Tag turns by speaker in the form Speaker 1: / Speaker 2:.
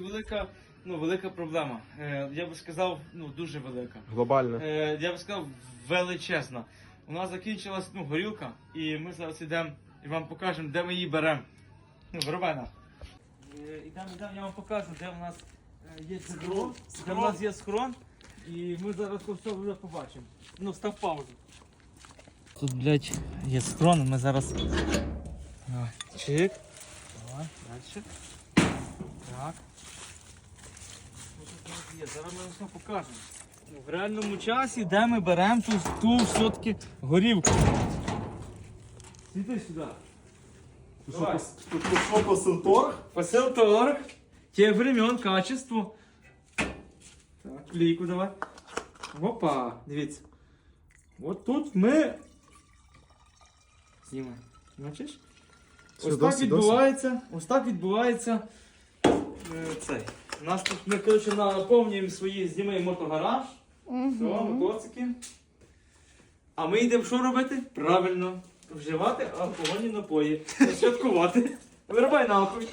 Speaker 1: Велика, ну, велика проблема. Е, я би сказав, ну, дуже велика.
Speaker 2: Глобально.
Speaker 1: Е, я би сказав, величезна. У нас закінчилась ну, горілка, і ми зараз йдемо і вам покажемо, де ми її беремо. Ну, вирубай нас. Е, Ідемо, йдемо, я вам покажу, де у нас е, є джерело, де у нас є схрон. І ми зараз все вже побачимо. Ну, став паузу. Тут, блядь, є схрон, ми зараз. Давай, чик. Давай, далі. Так. Що тут у нас є? Зараз ми все покажемо. Ну, В реальному часі, де ми беремо ту, ту все-таки горівку. Сіди сюди. Давай.
Speaker 2: Тут що посилторг?
Speaker 1: Посыл торг. Тех времен, качество. Так, клейку давай. Опа, дивіться. От тут ми. Знімай. Бачиш? Ось
Speaker 2: Сюди,
Speaker 1: так
Speaker 2: сюди,
Speaker 1: відбувається. Ось так відбувається. е, Цей. У нас тут ми коротше наповнюємо свої зніми мотогараж. Все, мотоцики. А ми йдемо що робити? Правильно. Вживати алкогольні напої. Святкувати. Вирубай нахуй.